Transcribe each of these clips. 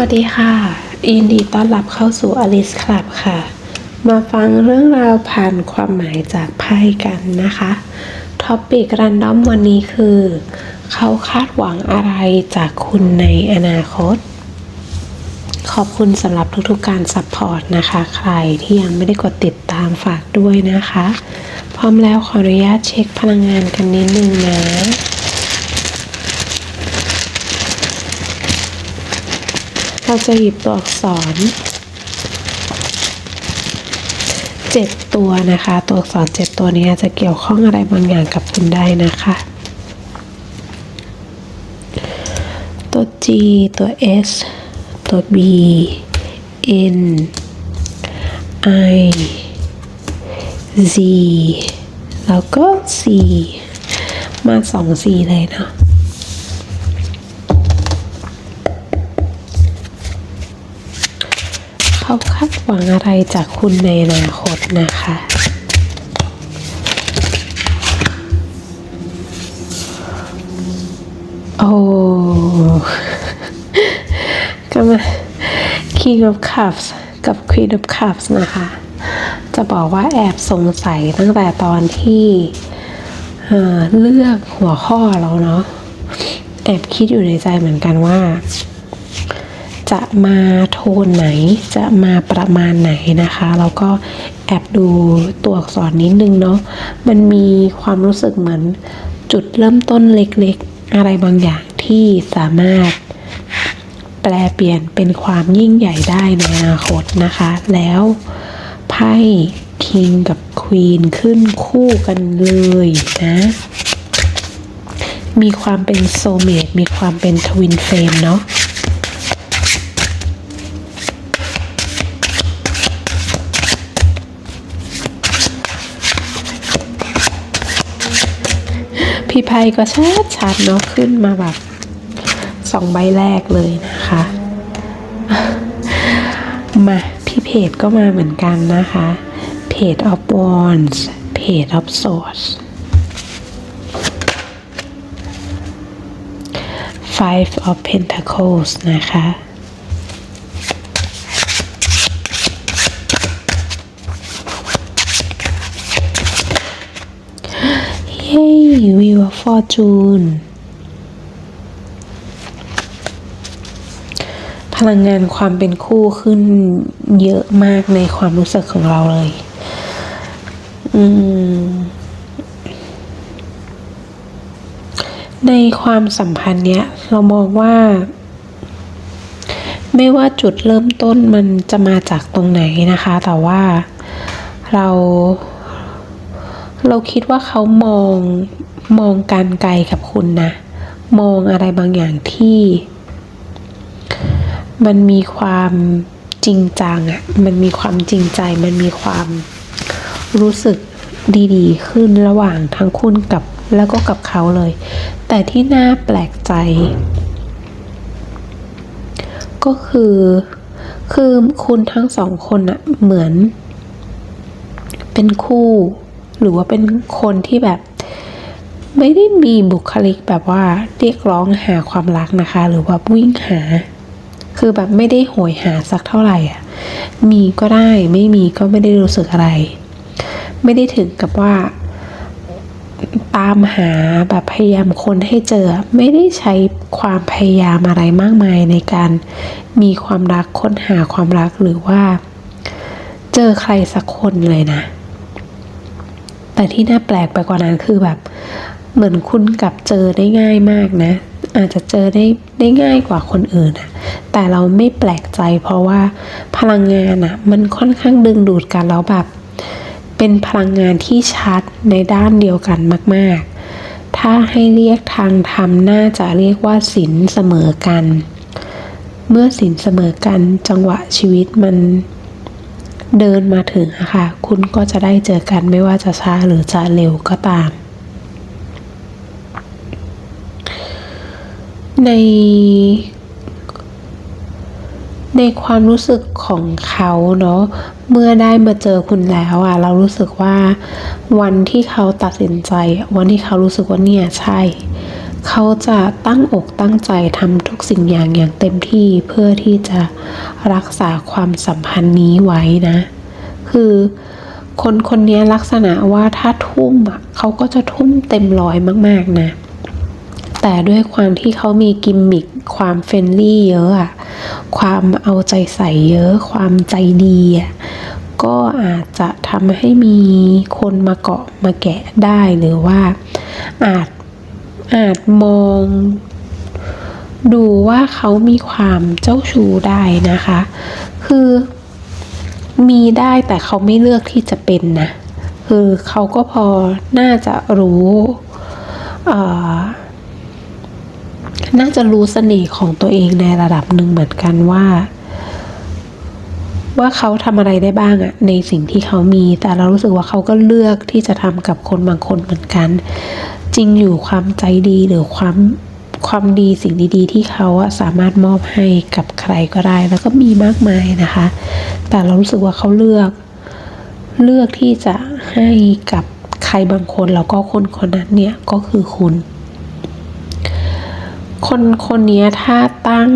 วัสดีค่ะ ยินดีต้อนรับเข้าสู่ Alice Club ค่ะ มาฟังเรื่องราวผ่านความหมายจากไพ่กันนะคะท็อปิกรันดอมวันนี้คือ เขาคาดหวังอะไรจากคุณในอนาคต ขอบคุณสำหรับทุกๆการซัพพอร์ตนะคะ ใครที่ยังไม่ได้กดติดตามฝากด้วยนะคะ พร้อมแล้วขออนุญาตเช็คพลังงานกันนิดนึงนะ เราจะหยิบตัวอักษรเจ็ดตัวนะคะ ตัวอักษรเจ็ดตัวนี้จะเกี่ยวข้องอะไรบางอย่างกับคุณได้นะคะ ตัว G ตัว S ตัว B N I Z แล้วก็ C มาสองสีเลยเนาะ เขาคาดหวังอะไรจากคุณในอนาคตนะคะ โอ้ก็มา King of Cups กับ Queen of Cups นะคะ จะบอกว่าแอบสงสัยตั้งแต่ตอนที่เอ่อเลือกหัวข้อเราเนาะแอบคิดอยู่ในใจเหมือนกันว่า จะมาโทนไหนจะมาประมาณไหนนะคะแล้วก็แอบดูตัวอักษรนิดนึงเนาะมันมีความรู้สึกเหมือนจุดเริ่มต้นเล็กๆ อะไรบางอย่างที่สามารถแปลเปลี่ยนเป็นความยิ่งใหญ่ได้ในอนาคตนะคะ แล้วไพ่คิงกับควีนขึ้นคู่กันเลยนะ มีความเป็นโซเมตมีความเป็นทวินเฟรมเนาะ พี่ไพ่ก็ชัดชัดๆเนาะขึ้นมาแบบสองใบแรกเลยนะคะ มาพี่เพจก็มาเหมือนกันนะคะ เพจ of wands เพจ of swords five of pentacles นะคะเฮ้ยวิว ฟอร์จูนพลังงานความเป็นคู่ขึ้นเยอะมากในความรู้สึกของเราเลย อืม ในความสัมพันธ์เนี้ย เรามองว่า ไม่ว่าจุดเริ่มต้นมันจะมาจากตรงไหนนะคะ แต่ว่าเรา เราคิดว่าเขามอง มองการไกลกับคุณนะ มองอะไรบางอย่างที่ มันมีความจริงจังอะ่ะมันมีความจริงใจ มันมีความรู้สึกดีๆ ขึ้นระหว่างทั้งคุณกับแล้วก็กับเขาเลย แต่ที่น่าแปลกใจ ก็คือ คือคุณทั้งสองคนอะเหมือน เป็นคู่ หรือว่าเป็นคนที่แบบ ไม่ได้มีบุคลิกแบบว่าเรียกร้องหาความรักนะคะ หรือว่าวิ่งหา คือแบบไม่ได้โหยหาสักเท่าไหร่อะมีก็ได้ไม่มีก็ไม่ได้รู้สึกอะไร ไม่ได้ถึงกับว่า ตามหาแบบพยายามคนให้เจอ ไม่ได้ใช้ความพยายามอะไรมากมายในการมีความรักค้นหาความรักหรือว่า เจอใครสักคนเลยนะแต่ที่น่าแปลกไปกว่านั้นคือแบบ เหมือนคุณกลับเจอได้ง่ายมากนะ อาจจะเจอได้ได้ง่ายกว่าคนอื่นอะแต่เราไม่แปลกใจเพราะว่าพลังงานอะมันค่อนข้างดึงดูดกันแล้วแบบ เป็นพลังงานที่ชัดในด้านเดียวกันมาก ๆ ถ้าให้เรียกทางธรรมน่าจะเรียกว่าสินเสมอกัน เมื่อสินเสมอกันจังหวะชีวิตมันเดินมาถึงอะค่ะ คุณก็จะได้เจอกันไม่ว่าจะช้าหรือจะเร็วก็ตาม ใน ในความรู้สึกของเขาเนาะเมื่อได้มาเจอคุณแล้วอะเรารู้สึกว่าวันที่เขาตัดสินใจ วันที่เขารู้สึกว่าเนี่ยใช่ เขาจะตั้งอกตั้งใจทำทุกสิ่งอย่างอย่างเต็มที่เพื่อที่จะรักษาความสัมพันธ์นี้ไว้นะ คือคนคนนี้ลักษณะว่าถ้าทุ่มอะเขาก็จะทุ่มเต็มร้อยมาก ๆ นะ แต่ด้วยความที่เขามีกิมมิคความเฟรนลี่เยอะอะความเอาใจใส่เยอะ ความใจดีอะก็อาจจะทำให้มีคนมาเกาะมาแกะได้หรือว่าอาจอาจมอง ดูว่าเขามีความเจ้าชู้ได้นะคะ คือมีได้แต่เขาไม่เลือกที่จะเป็นนะ คือเขาก็พอน่าจะรู้อ่อ น่าจะรู้เสน่ห์ของตัวเองในระดับหนึ่งเหมือนกันว่า ว่าเขาทำอะไรได้บ้างอะในสิ่งที่เขามี แต่เรารู้สึกว่าเขาก็เลือกที่จะทำกับคนบางคนเหมือนกัน จริงอยู่ความใจดีหรือความความดีสิ่งดีๆ ที่เขาสามารถมอบให้กับใครก็ได้ แล้วก็มีมากมายนะคะ แต่เรารู้สึกว่าเขาเลือก เลือกที่จะให้กับใครบางคนแล้วก็คนคนนั้นเนี่ยก็คือคุณ คนคนนี้ถ้าตั้ง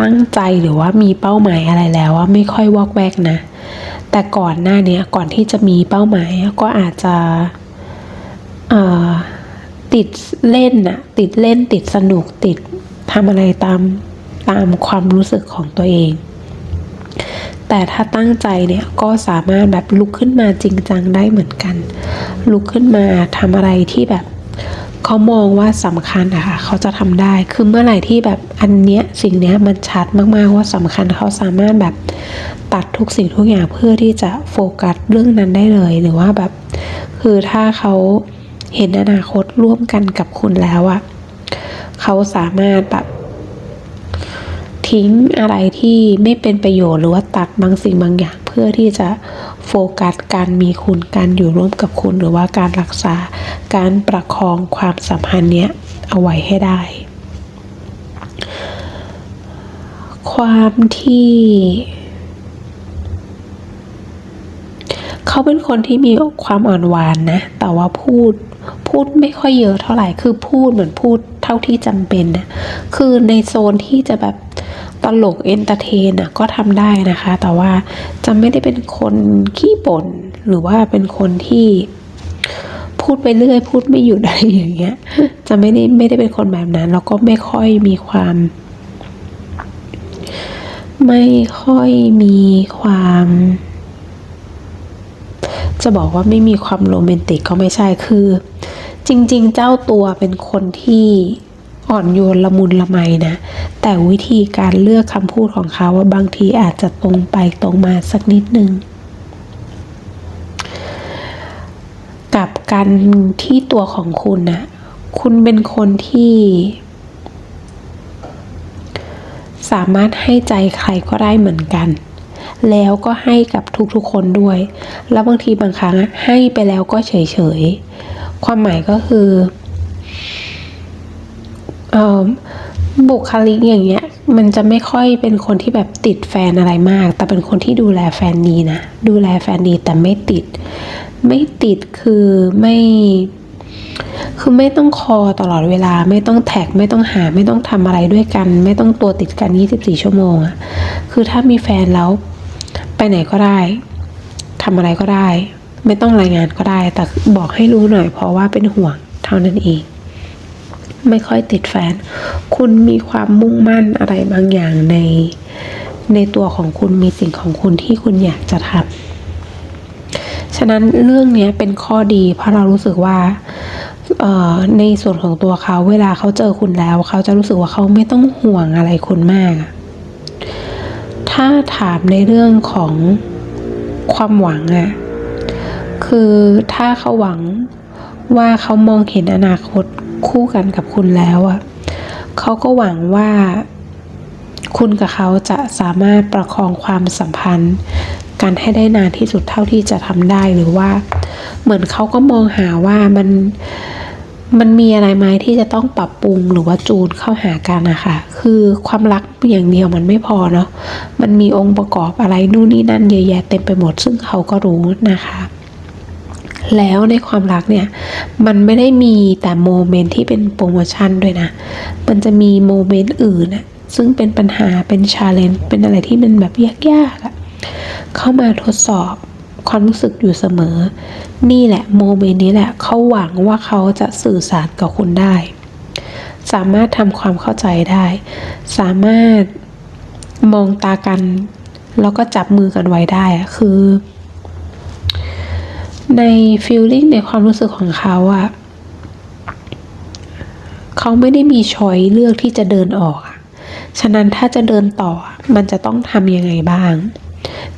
ตั้งใจหรือว่ามีเป้าหมายอะไรแล้วว่าไม่ค่อยวอกแวกนะ แต่ก่อนหน้านี้ก่อนที่จะมีเป้าหมายก็อาจจะติดเล่นน่ะติดเล่นติดสนุกติดทำอะไรตามตามความรู้สึกของตัวเอง แต่ถ้าตั้งใจเนี่ยก็สามารถแบบลุกขึ้นมาจริงจังได้เหมือนกัน ลุกขึ้นมาทำอะไรที่แบบ เขามองว่าสำคัญอะค่ะเขาจะทำได้คือเมื่อไหร่ที่แบบอันเนี้ยสิ่งเนี้ยมันชัดมากๆว่าสำคัญเขาสามารถแบบตัดทุกสิ่งทุกอย่างเพื่อที่จะโฟกัสเรื่องนั้นได้เลยหรือว่าแบบ คือถ้าเขาเห็นอนาคตร่วมกันกับคุณแล้วอะเขาสามารถแบบทิ้งอะไรที่ไม่เป็นประโยชน์หรือว่าตัดบางสิ่งบางอย่างเพื่อที่จะ โฟกัสการมีคุณการอยู่ร่วมกับคุณหรือว่าการรักษาการประคองความสัมพันธ์เนี้ยเอาไว้ให้ได้ ความที่เขาเป็นคนที่มีความอ่อนหวานนะ แต่ว่าพูดพูดไม่ค่อยเยอะเท่าไหร่ คือพูดเหมือนพูดเท่าที่จำเป็นนะ คือในโซนที่จะแบบ ตลกเอนเตอร์เทนอะก็ทำได้นะคะ แต่ว่าจะไม่ได้เป็นคนขี้บ่นหรือว่าเป็นคนที่พูดไปเรื่อยพูดไม่หยุดอะไรอย่างเงี้ย จะไม่ได้ไม่ได้เป็นคนแบบนั้น แล้วก็ไม่ค่อยมีความ ไม่ค่อยมีความ จะบอกว่าไม่มีความโรแมนติกก็ไม่ใช่คือ จริง ๆ เจ้าตัวเป็นคนที่ อ่อนโยนละมุนละไมนะ แต่วิธีการเลือกคำพูดของเขาว่าบางทีอาจจะตรงไปตรงมาสักนิดนึง กับการที่ตัวของคุณนะคุณเป็นคนที่ สามารถให้ใจใครก็ได้เหมือนกัน แล้วก็ให้กับทุกๆคนด้วย แล้วบางทีบางครั้งให้ไปแล้วก็เฉยๆ ความหมายก็คือ บุคลิกอย่างเงี้ย มันจะไม่ค่อยเป็นคนที่แบบติดแฟนอะไรมาก แต่เป็นคนที่ดูแลแฟนดีนะ ดูแลแฟนดีแต่ไม่ติด ไม่ติดคือไม่คือไม่ต้องคอตลอดเวลา ไม่ต้องแท็ก ไม่ต้องหา ไม่ต้องทำอะไรด้วยกัน ไม่ต้องตัวติดกัน 24 ชั่วโมงอะคือถ้ามีแฟนแล้ว ไปไหนก็ได้ทำอะไรก็ได้ ไม่ต้องรายงานก็ได้ แต่บอกให้รู้หน่อยเพราะว่าเป็นห่วงเท่านั้นเอง ไม่ค่อยติดแฟน คุณมีความมุ่งมั่นอะไรบางอย่างใน ในตัวของคุณมีสิ่งของคุณที่คุณอยากจะทำฉะนั้นเรื่องนี้เป็นข้อดีเพราะเรารู้สึกว่าในส่วนของตัวเขาเวลาเขาเจอคุณแล้ว เขาจะรู้สึกว่าเขาไม่ต้องห่วงอะไรคุณมาก ถ้าถามในเรื่องของความหวังอะคือถ้าเขาหวังว่าเขามองเห็นอนาคต คู่กันกับคุณแล้วอะเขาก็หวังว่า คุณกับเขาจะสามารถประคองความสัมพันธ์กันให้ได้นานที่สุดเท่าที่จะทำได้หรือว่า เหมือนเขาก็มองหาว่ามันมันมีอะไรไหมที่จะต้องปรับปรุงหรือว่าจูนเข้าหากันนะคะคือความรักอย่างเดียวมันไม่พอเนาะมันมีองค์ประกอบอะไรนู่นนี่นั่นเยอะแยะเต็มไปหมดซึ่งเขาก็รู้นะคะ แล้วในความรักเนี่ย มันไม่ได้มีแต่โมเมนต์ที่เป็นโปรโมชั่นด้วยนะ มันจะมีโมเมนต์อื่นนะซึ่งเป็นปัญหาเป็นชาเลนจ์เป็นอะไรที่มันแบบยากๆอะเข้ามาทดสอบความรู้สึกอยู่เสมอ นี่แหละโมเมนต์นี้แหละเขาหวังว่าเขาจะสื่อสารกับคุณได้ สามารถทำความเข้าใจได้ สามารถมองตากัน แล้วก็จับมือกันไว้ได้คือ ในฟีลลิ่งในความรู้สึกของเขาอะเขาไม่ได้มีช้อยเลือกที่จะเดินออก ฉะนั้นถ้าจะเดินต่อ มันจะต้องทำยังไงบ้าง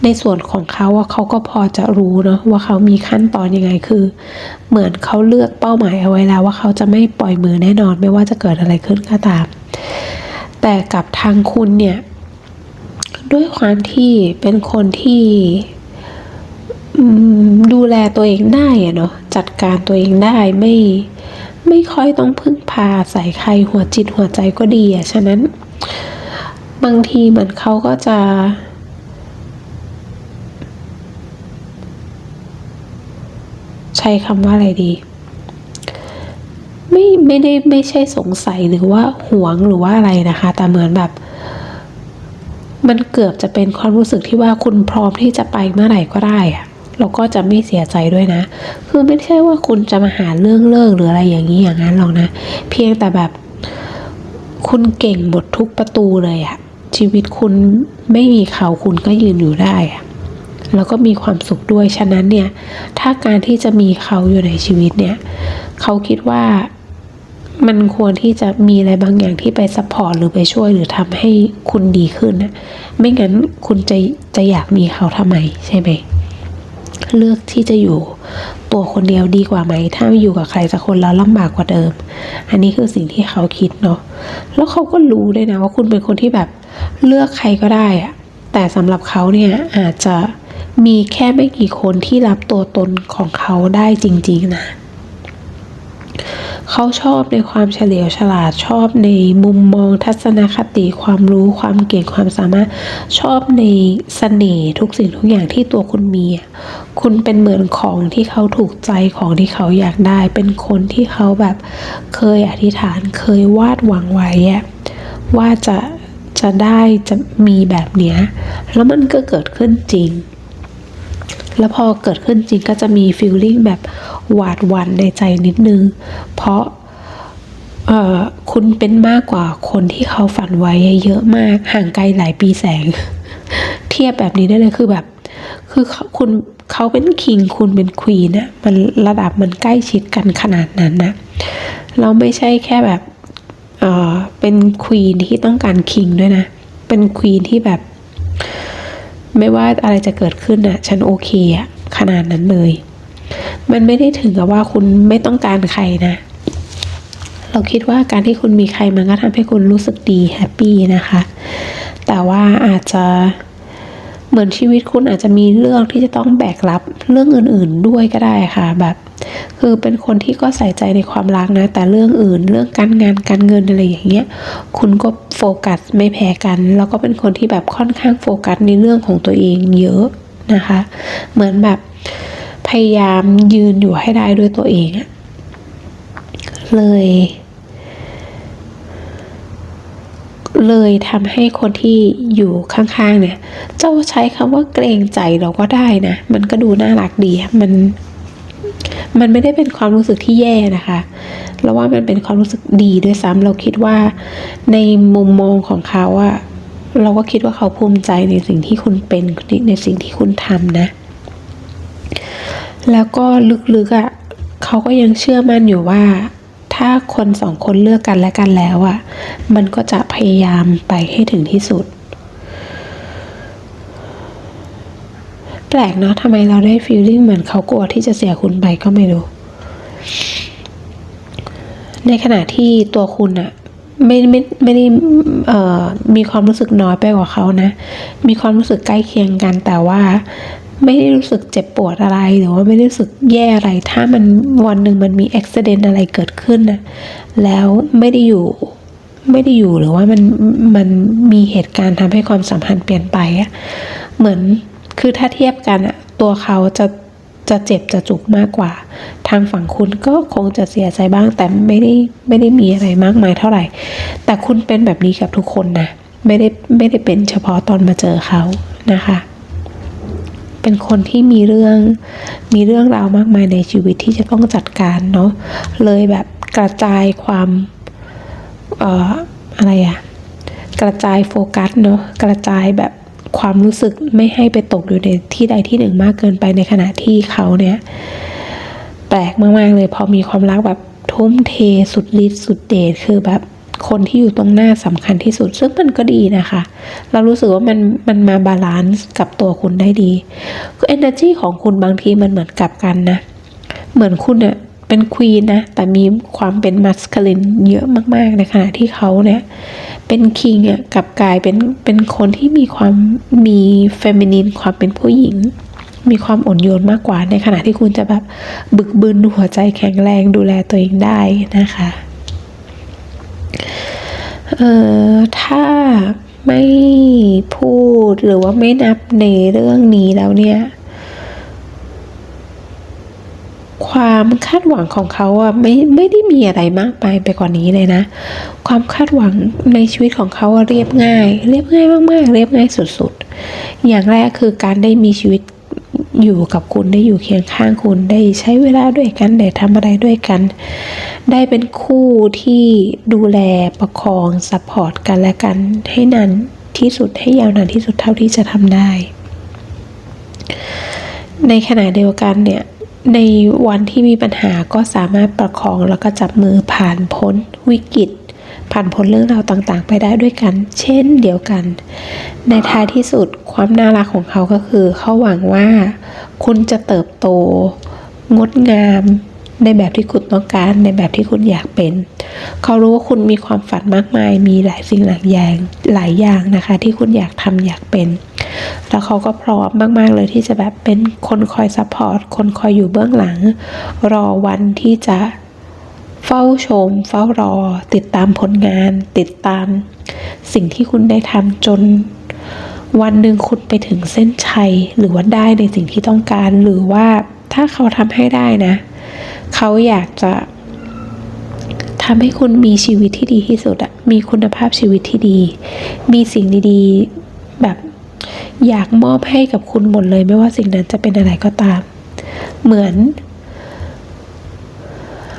ในส่วนของเขาอะเขาก็พอจะรู้เนาะว่าเขามีขั้นตอนยังไงคือ เหมือนเขาเลือกเป้าหมายเอาไว้แล้ว ว่าเขาจะไม่ปล่อยมือแน่นอน ไม่ว่าจะเกิดอะไรขึ้นก็ตาม แต่กับทางคุณเนี่ย ด้วยความที่เป็นคนที่ ดูแลตัวเองได้อะเนาะจัดการตัวเองได้ไม่ ไม่ค่อยต้องพึ่งพาใส่ใครหัวจิตหัวใจก็ดีอะฉะนั้น บางทีเหมือนเขาก็จะ ใช้คำว่าอะไรดี ไม่ไม่ได้ไม่ใช่สงสัยหรือว่าหวงหรือว่าอะไรนะคะ แต่เหมือนแบบมันเกือบจะเป็นความรู้สึกที่ว่าคุณพร้อมที่จะไปเมื่อไหร่ก็ได้อะ เราก็จะไม่เสียใจด้วยนะ คือไม่ใช่ว่าคุณจะมาหาเรื่องเลิกหรืออะไรอย่างนี้อย่างนั้นหรอกนะ เพียงแต่แบบคุณเก่งหมดทุกประตูเลยอะชีวิตคุณไม่มีเขาคุณก็ยืนอยู่ได้อะแล้วก็มีความสุขด้วย ฉะนั้นเนี่ย ถ้าการที่จะมีเขาอยู่ในชีวิตเนี่ย เขาคิดว่ามันควรที่จะมีอะไรบางอย่างที่ไปซัพพอร์ตหรือไปช่วยหรือทำให้คุณดีขึ้นนะ ไม่งั้นคุณจะจะอยากมีเขาทำไมใช่ไหม เลือกที่จะอยู่ ตัวคนเดียวดีกว่าไหม ถ้าอยู่กับใครสักคนแล้วลำบากกว่าเดิม อันนี้คือสิ่งที่เขาคิดเนาะแล้วเขาก็รู้ด้วยนะว่าคุณเป็นคนที่แบบเลือกใครก็ได้อะแต่สำหรับเขาเนี่ยอาจจะมีแค่ไม่กี่คนที่รับตัวตนของเขาได้จริง ๆ นะ เขาชอบในความเฉลียวฉลาดชอบในมุมมองทัศนคติความรู้ความเก่งความสามารถชอบในเสน่ห์ทุกสิ่งทุกอย่างที่ตัวคุณมี คุณเป็นเหมือนของที่เขาถูกใจของที่เขาอยากได้ เป็นคนที่เขาแบบเคยอธิษฐานเคยวาดหวังไว้ว่าจะจะได้จะมีแบบเนี้ยแล้วมันก็เกิดขึ้นจริง แล้วพอเกิดขึ้นจริงก็จะมีฟีลลิ่งแบบ หวาดหวั่นในใจนิดนึง เพราะคุณเป็นมากกว่าคนที่เขาฝันไว้เยอะมาก ห่างไกลหลายปีแสง เทียบแบบนี้ได้เลยคือแบบ คือคุณเขาเป็นคิงคุณเป็นควีนนะมันระดับมันใกล้ชิดกันขนาดนั้นนะ เราไม่ใช่แค่แบบเออเป็นควีนที่ต้องการคิงด้วยนะ เป็นควีนที่แบบ ไม่ว่าอะไรจะเกิดขึ้นอะ ฉันโอเคอะขนาดนั้นเลย มันไม่ได้ถึงกับว่าคุณไม่ต้องการใครนะ เราคิดว่าการที่คุณมีใครมันก็ทำให้คุณรู้สึกดีแฮปปี้นะคะ แต่ว่าอาจจะเหมือนชีวิตคุณอาจจะมีเรื่องที่จะต้องแบกรับเรื่องอื่นๆด้วยก็ได้ค่ะ แบบ คือเป็นคนที่ก็ใส่ใจในความรักนะ แต่เรื่องอื่นเรื่องการงานการเงินอะไรอย่างเงี้ย คุณก็โฟกัสไม่แพ้กัน แล้วก็เป็นคนที่แบบค่อนข้างโฟกัสในเรื่องของตัวเองเยอะนะคะ เหมือนแบบ พยายามยืนอยู่ให้ได้ด้วยตัวเองอะเลย เลยทำให้คนที่อยู่ข้างๆเนี่ย เจ้าใช้คำว่าเกรงใจเราก็ได้นะ มันก็ดูน่ารักดีมัน มันไม่ได้เป็นความรู้สึกที่แย่นะคะเราว่ามันเป็นความรู้สึกดีด้วยซ้ำเราคิดว่าในมุมมองของเขาอะเราก็คิดว่าเขาภูมิใจในสิ่งที่คุณเป็นในสิ่งที่คุณทำนะ แล้วก็ลึกๆอะเขาก็ยังเชื่อมั่นอยู่ว่า ถ้าคนสองคนเลือกกันและกันแล้วอะมันก็จะพยายามไปให้ถึงที่สุด แปลกเนาะทำไมเราได้ฟีลลิ่งเหมือนเขากลัวที่จะเสียคุณไปก็ไม่รู้ ในขณะที่ตัวคุณอะไม่ไม่ไม่ได้มีความรู้สึกน้อยไปกว่าเขานะ มีความรู้สึกใกล้เคียงกันแต่ว่า ไม่ได้รู้สึกเจ็บปวดอะไรหรือว่าไม่ได้รู้สึกแย่อะไร ถ้ามันวันหนึ่งมันมีอุบิเหตุอะไรเกิดขึ้นนะแล้วไม่ได้อยู่ไม่ได้อยู่หรือว่ามันมันมีเหตุการณ์ทำให้ความสัมพันธ์เปลี่ยนไปอะเหมือนคือถ้าเทียบกันอะตัวเขาจะจะเจ็บจะจุกมากกว่า ทางฝั่งคุณก็คงจะเสียใจบ้าง แต่ไม่ได้ไม่ได้มีอะไรมากมายเท่าไหร่ แต่คุณเป็นแบบนี้กับทุกคนนะไม่ได้ไม่ได้เป็นเฉพาะตอนมาเจอเขานะคะ เป็นคนที่มีเรื่องมีเรื่องราวมากมายในชีวิตที่จะต้องจัดการเนาะเลยแบบกระจายความเอ่ออะไรอะกระจายโฟกัสเนาะกระจายแบบความรู้สึกไม่ให้ไปตกอยู่ในที่ใดที่หนึ่งมากเกินไปในขณะที่เขาเนี่ยแปลกมากๆเลยพอมีความรักแบบทุ่มเทสุดฤทธิ์สุดเดชคือแบบ คนที่อยู่ตรงหน้าสำคัญที่สุด ซึ่งมันก็ดีนะคะ เรารู้สึกว่ามันมันมาบาลานซ์กับตัวคุณได้ดีคือ energy ของคุณบางทีมันเหมือนกับกันนะ เหมือนคุณเนี่ยเป็นควีนนะ แต่มีความเป็นมัสคาลินเยอะมากๆในขณะที่เขาเนี่ยเป็นคิงอะกับกลายเป็นเป็นคนที่มีความมีเฟมินินความเป็นผู้หญิงมีความอ่อนโยนมากกว่าในขณะที่คุณจะแบบบึกบึนหัวใจแข็งแรงดูแลตัวเองได้นะคะ เอ่อถ้าไม่พูดหรือว่าไม่นับในเรื่องนี้แล้วเนี่ย ความคาดหวังของเขาอะไม่ไม่ได้มีอะไรมากไปไปกว่านี้เลยนะ ความคาดหวังในชีวิตของเขาเรียบง่าย เรียบง่ายมากๆ เรียบง่ายสุดๆ อย่างแรกคือการได้มีชีวิต อยู่กับคุณได้อยู่เคียงข้างคุณได้ใช้เวลาด้วยกันได้ทำอะไรด้วยกัน ได้เป็นคู่ที่ดูแลประคองซัพพอร์ตกันและกันให้นานที่สุดให้ยาวนานที่สุดเท่าที่จะทำได้ ในขณะเดียวกันเนี่ยในวันที่มีปัญหาก็สามารถประคองแล้วก็จับมือผ่านพ้นวิกฤต ผ่านพ้นเรื่องราวต่างๆ ไปได้ด้วยกัน เช่นเดียวกัน ในท้ายที่สุดความน่ารักของเขาก็คือ เขาหวังว่า คุณจะเติบโต งดงามในแบบที่คุณต้องการในแบบที่คุณอยากเป็น เขารู้ว่าคุณมีความฝันมากมาย มีหลายสิ่งหลายอย่างหลายอย่างนะคะ ที่คุณอยากทำอยากเป็น แล้วเขาก็พร้อมมาก ๆ เลยที่จะแบบเป็นคนคอยซัพพอร์ตคนคอยอยู่เบื้องหลัง รอวันที่จะ เฝ้าชม เฝ้ารอ ติดตามผลงาน ติดตาม สิ่งที่คุณได้ทำจน วันหนึ่งคุณไปถึงเส้นชัย หรือว่าได้ในสิ่งที่ต้องการ หรือว่าถ้าเขาทำให้ได้นะ เขาอยากจะทำให้คุณมีชีวิตที่ดีที่สุดอะมีคุณภาพชีวิตที่ดี มีสิ่งดีๆ แบบอยากมอบให้กับคุณหมดเลย ไม่ว่าสิ่งนั้นจะเป็นอะไรก็ตาม เหมือน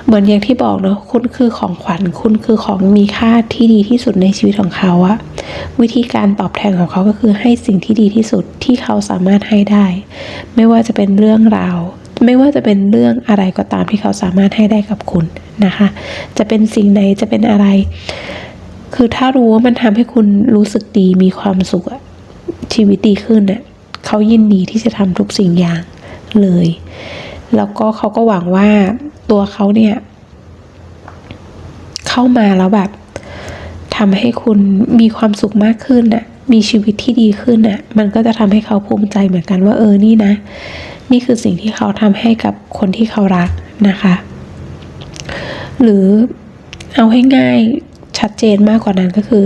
เหมือนอย่างที่บอกเนาะคุณคือของขวัญคุณคือของมีค่าที่ดีที่สุดในชีวิตของเขาอะวิธีการตอบแทนของเขาก็คือให้สิ่งที่ดีที่สุดที่เขาสามารถให้ได้ ไม่ว่าจะเป็นเรื่องราว ไม่ว่าจะเป็นเรื่องอะไรก็ตามที่เขาสามารถให้ได้กับคุณนะคะ จะเป็นสิ่งใดจะเป็นอะไร คือถ้ารู้ว่ามันทำให้คุณรู้สึกดีมีความสุขชีวิตดีขึ้นน่ะเขายินดีที่จะทำทุกสิ่งอย่างเลย แล้วก็เขาก็หวังว่า ตัวเขาเนี่ย เข้ามาแล้วแบบทำให้คุณมีความสุขมากขึ้นน่ะ มีชีวิตที่ดีขึ้นน่ะ มันก็จะทำให้เขาภูมิใจเหมือนกันว่าเออนี่นะ นี่คือสิ่งที่เขาทำให้กับคนที่เขารักนะคะ หรือเอาให้ง่าย ชัดเจนมากกว่านั้นก็คือ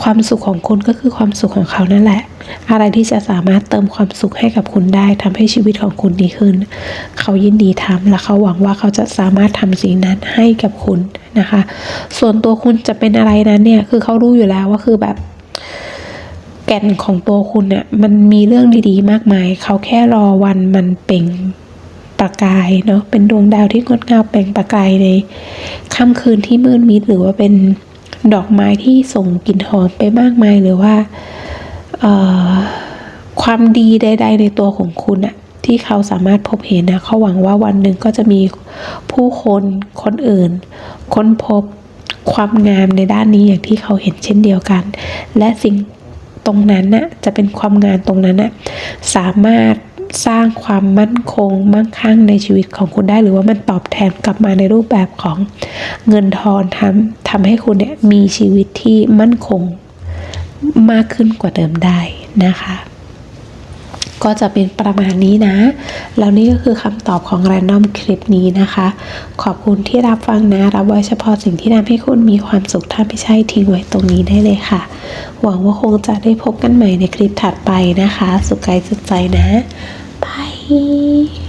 ความสุขของคุณก็คือความสุขของเขานั่นแหละ อะไรที่จะสามารถเติมความสุขให้กับคุณได้ทำให้ชีวิตของคุณดีขึ้น เขายินดีทำและเขาหวังว่าเขาจะสามารถทำสิ่งนั้นให้กับคุณนะคะ ส่วนตัวคุณจะเป็นอะไรนั้นเนี่ยคือเขารู้อยู่แล้วว่าคือแบบแก่นของตัวคุณเนี่ยมันมีเรื่องดีๆ มากมาย เขาแค่รอวันมันเปล่งประกายเนาะเป็นดวงดาวที่งดงามเปล่งประกายในค่ำคืนที่มืดมิดหรือว่าเป็น ดอกไม้ที่ส่งกลิ่นหอมไปมากมายหรือว่าความดีใด ๆ ในตัวของคุณอะที่เขาสามารถพบเห็นนะเขาหวังว่าวันหนึ่งก็จะมีผู้คนคนอื่น ค้นพบความงามในด้านนี้อย่างที่เขาเห็นเช่นเดียวกัน และสิ่งตรงนั้นน่ะจะเป็นความงานตรงนั้นน่ะสามารถ สร้างความมั่นคงมั่งคั่งในชีวิตของคุณได้ หรือว่ามันตอบแทนกลับมาในรูปแบบของเงินทอนทำทำให้คุณเนี่ยมีชีวิตที่มั่นคงมากขึ้นกว่าเดิมได้นะคะ ก็จะเป็นประมาณนี้นะ แล้วนี่ก็คือคำตอบของ Random คลิปนี้นะคะ ขอบคุณที่รับฟังนะ รับไว้เฉพาะสิ่งที่ทำให้คุณมีความสุขถ้าไม่ใช่ทิ้งไว้ตรงนี้ได้เลยค่ะ หวังว่าคงจะได้พบกันใหม่ในคลิปถัดไปนะคะ สุขกายสุขใจนะบาย